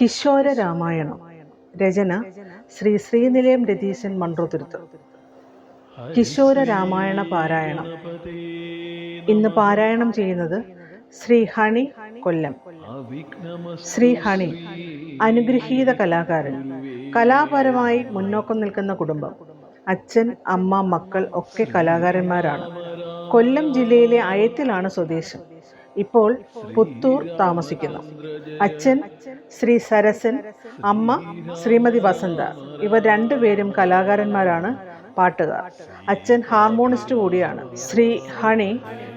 കിശോര രാമായണം രചന ശ്രീ ശ്രീനിലയം രതീശൻ മൺറുതിരുത്ത് കിശോര രാമായണ പാരായണം. ഇന്ന് പാരായണം ചെയ്യുന്നത് ശ്രീ ഹണി കൊല്ലം. ശ്രീ ഹണി അനുഗ്രഹീത കലാകാരൻ. കലാപരമായി മുന്നോക്കം നിൽക്കുന്ന കുടുംബം. അച്ഛൻ അമ്മ മക്കൾ ഒക്കെ കലാകാരന്മാരാണ്. കൊല്ലം ജില്ലയിലെ അയത്തിലാണ് സ്വദേശം. ഇപ്പോൾ പുത്തൂർ താമസിക്കുന്നു. അച്ഛൻ ശ്രീ സരസൻ അമ്മ ശ്രീമതി വസന്ത. ഇവർ രണ്ടുപേരും കലാകാരന്മാരാണ് പാട്ടുകാർ. അച്ഛൻ ഹാർമോണിസ്റ്റ് കൂടിയാണ്. ശ്രീ ഹണി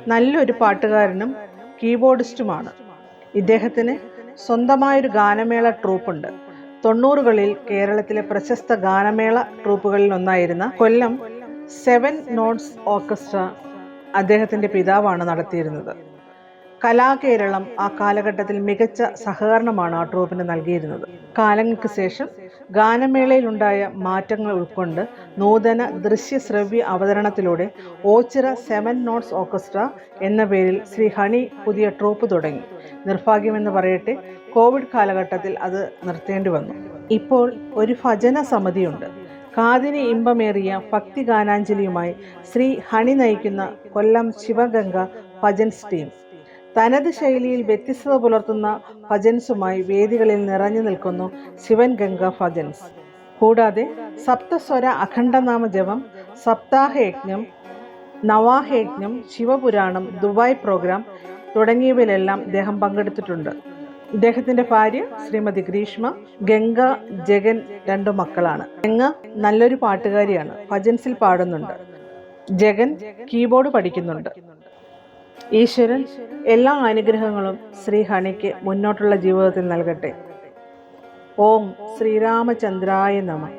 നല്ലൊരു പാട്ടുകാരനും കീബോർഡിസ്റ്റുമാണ്. ഇദ്ദേഹത്തിന് സ്വന്തമായൊരു ഗാനമേള ട്രൂപ്പുണ്ട്. തൊണ്ണൂറുകളിൽ കേരളത്തിലെ പ്രശസ്ത ഗാനമേള ട്രൂപ്പുകളിൽ ഒന്നായിരുന്ന കൊല്ലം സെവൻ നോട്ട്സ് ഓർക്കസ്ട്ര അദ്ദേഹത്തിന്റെ പിതാവാണ് നടത്തിയിരുന്നത്. കലാകേരളം ആ കാലഘട്ടത്തിൽ മികച്ച സഹകരണമാണ് ആ ട്രൂപ്പിന് നൽകിയിരുന്നത്. കാലങ്ങൾക്ക് ശേഷം ഗാനമേളയിലുണ്ടായ മാറ്റങ്ങൾ ഉൾക്കൊണ്ട് നൂതന ദൃശ്യ ശ്രവ്യ അവതരണത്തിലൂടെ ഓച്ചിറ സെവൻ നോട്ട്സ് ഓർക്കസ്ട്ര എന്ന പേരിൽ ശ്രീ ഹണി പുതിയ ട്രൂപ്പ് തുടങ്ങി. നിർഭാഗ്യമെന്ന് പറയട്ടെ കോവിഡ് കാലഘട്ടത്തിൽ അത് നിർത്തേണ്ടി വന്നു. ഇപ്പോൾ ഒരു ഭജന സമിതിയുണ്ട്. കാതിന് ഇമ്പമേറിയ ഭക്തി ഗാനാഞ്ജലിയുമായി ശ്രീ ഹണി നയിക്കുന്ന കൊല്ലം ശിവഗംഗ ഭജൻസ് ടീം തനത് ശൈലിയിൽ വ്യത്യസ്തത പുലർത്തുന്ന ഭജൻസുമായി വേദികളിൽ നിറഞ്ഞു നിൽക്കുന്നു ശിവൻ ഗംഗ ഭജൻസ്. കൂടാതെ സപ്തസ്വര അഖണ്ഡനാമ ജപം സപ്താഹയജ്ഞം നവാഹയജ്ഞം ശിവപുരാണം ദുബായ് പ്രോഗ്രാം തുടങ്ങിയവയിലെല്ലാം അദ്ദേഹം പങ്കെടുത്തിട്ടുണ്ട്. ഇദ്ദേഹത്തിന്റെ ഭാര്യ ശ്രീമതി ഗ്രീഷ്മ ഗംഗ ജഗൻ രണ്ടു മക്കളാണ്. ഗംഗ നല്ലൊരു പാട്ടുകാരിയാണ് ഭജൻസിൽ പാടുന്നുണ്ട്. ജഗൻ കീബോർഡ് പഠിക്കുന്നുണ്ട്. ഈശ്വരൻ എല്ലാ അനുഗ്രഹങ്ങളും ശ്രീ ഹണിക്ക് മുന്നോട്ടുള്ള ജീവിതത്തിൽ നൽകട്ടെ. ഓം ശ്രീരാമചന്ദ്രായ നമ.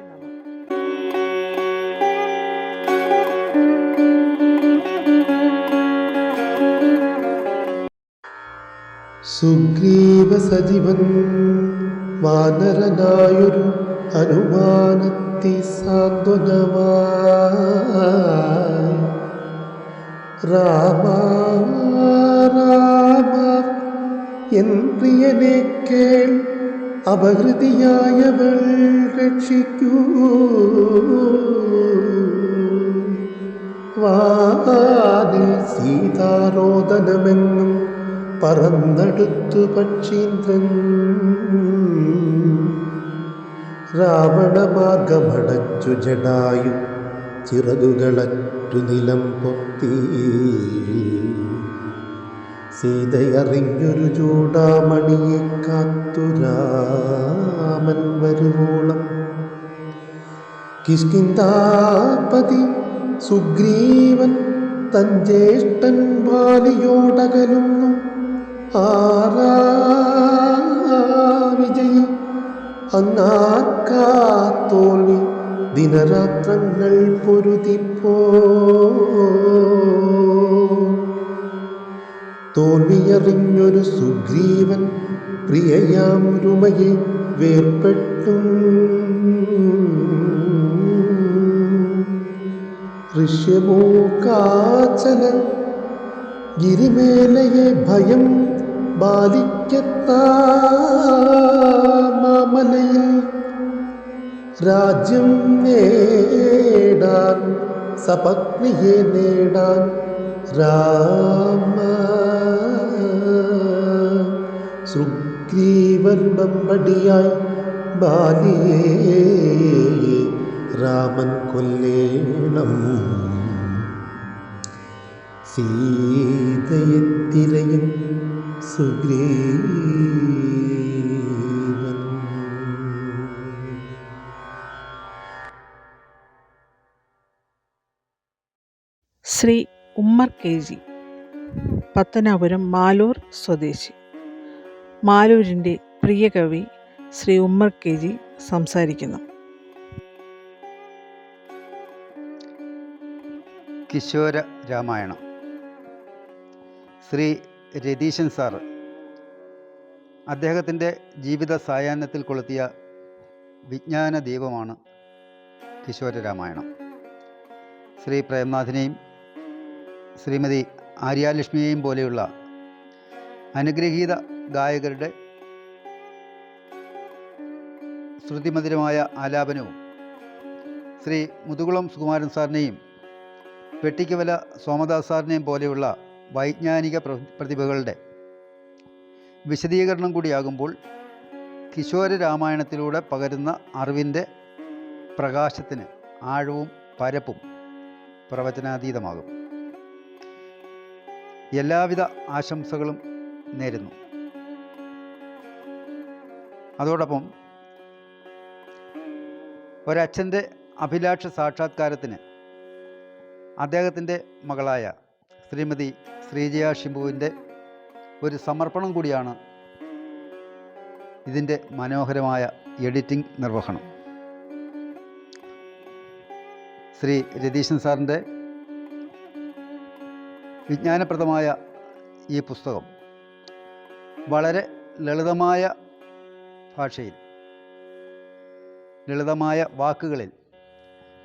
സുഗ്രീവ സജീവൻ വാനരനായൊരു അനുമാനത്തി സാന്ത്വനമായി. കേൾ അപഹൃതിയായവൾ രക്ഷിക്കൂ. വാതിൽ സീതാരോദനമെന്നും പറന്നെടുത്തു പക്ഷീന്ദ്രൻ. രാവണമാർഗമടച്ചു ജടായു ചിറകുകളറ്റു നിലം പൊത്തി. സീതയറിഞ്ഞൊരു ചൂടാമണിയെ കാത്തു രാമൻ വരുവോളം. കിഷ്കിന്താപതി സുഗ്രീവൻ തൻ ജ്യേഷ്ഠൻ ബാലിയോടകലും വിജയി അന്നാക്കാ തോൽവി ദിനരാത്രങ്ങൾ പൊരുതിപ്പോ. തോൽവിയറിഞ്ഞൊരു സുഗ്രീവൻ പ്രിയയാം രുമയെ ഋഷ്യമോ കാച്ചന ഗിരിമേലയെ ഭയം ബാലിക്കത്താ മാമലയിൽ രാജ്യം നേടാൻ സപത്നിയെ നേടാൻ രാമ. സുഗ്രീവനുടമ്പടിയായി ബാലിയേ രാമൻ കൊല്ലേണം. സീതയെ തിരയും സുഗ്രീവൻ. ശ്രീ ഉമ്മർ കെ ജി പത്തനാപുരം മാലൂർ സ്വദേശി. മാലൂരിന്റെ പ്രിയ കവി ശ്രീ ഉമ്മർ കെ ജി സംസാരിക്കുന്നു. കിശോര രാമായണം. ശ്രീ രതീശൻ സാറ്. അദ്ദേഹത്തിന്റെ ജീവിത സായാഹ്നത്തിൽ കൊളുത്തിയ വിജ്ഞാന ദീപമാണ് കിശോര രാമായണം ശ്രീ പ്രേംനാഥിനെയും ശ്രീമതി ആര്യാലക്ഷ്മിയെയും പോലെയുള്ള അനുഗ്രഹീത ഗായകരുടെ ശ്രുതിമധുരമായ ആലാപനവും ശ്രീ മുതുകുളം സുകുമാരൻ സാറിനെയും പെട്ടിക്കവല സോമദാസ് സാറിനെയും പോലെയുള്ള വൈജ്ഞാനിക പ്ര- പ്രതിഭകളുടെ വിശദീകരണം കൂടിയാകുമ്പോൾ കിശോര രാമായണത്തിലൂടെ പകരുന്ന അറിവിന്റെ പ്രകാശത്തിന് ആഴവും പരപ്പും പ്രവചനാതീതമാകും. എല്ലാവിധ ആശംസകളും നേരുന്നു. അതോടൊപ്പം ഒരച്ഛന്റെ അഭിലാഷ സാക്ഷാത്കാരത്തിന് അദ്ദേഹത്തിന്റെ മകളായ ശ്രീമതി ശ്രീജയ ഷിംബുവിന്റെ ഒരു സമർപ്പണം കൂടിയാണ് ഇതിന്റെ മനോഹരമായ എഡിറ്റിംഗ് നിർവഹണം. ശ്രീ രതീശൻ സാറിന്റെ വിജ്ഞാനപ്രദമായ ഈ പുസ്തകം വളരെ ലളിതമായ ഭാഷയിൽ ലളിതമായ വാക്കുകളിൽ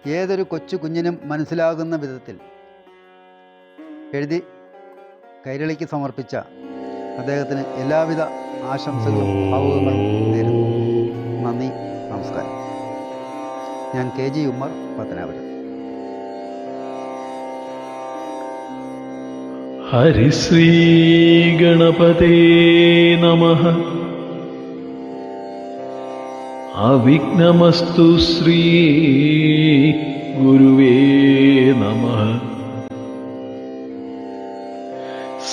ഏതൊരു കൊച്ചു കുഞ്ഞിനും മനസ്സിലാകുന്ന വിധത്തിൽ എഴുതി കൈരളിക്ക് സമർപ്പിച്ച അദ്ദേഹത്തിന് എല്ലാവിധ ആശംസകളും ഭാവുകങ്ങളും നേരുന്നു. നന്ദി നമസ്കാരം. ഞാൻ കെ ജി ഉമ്മർ പത്തനാപുരം. ഹരിശ്രീ ഗണപതേ നമ. അവിഘ്നമസ്തു ശ്രീ ഗുരുവേ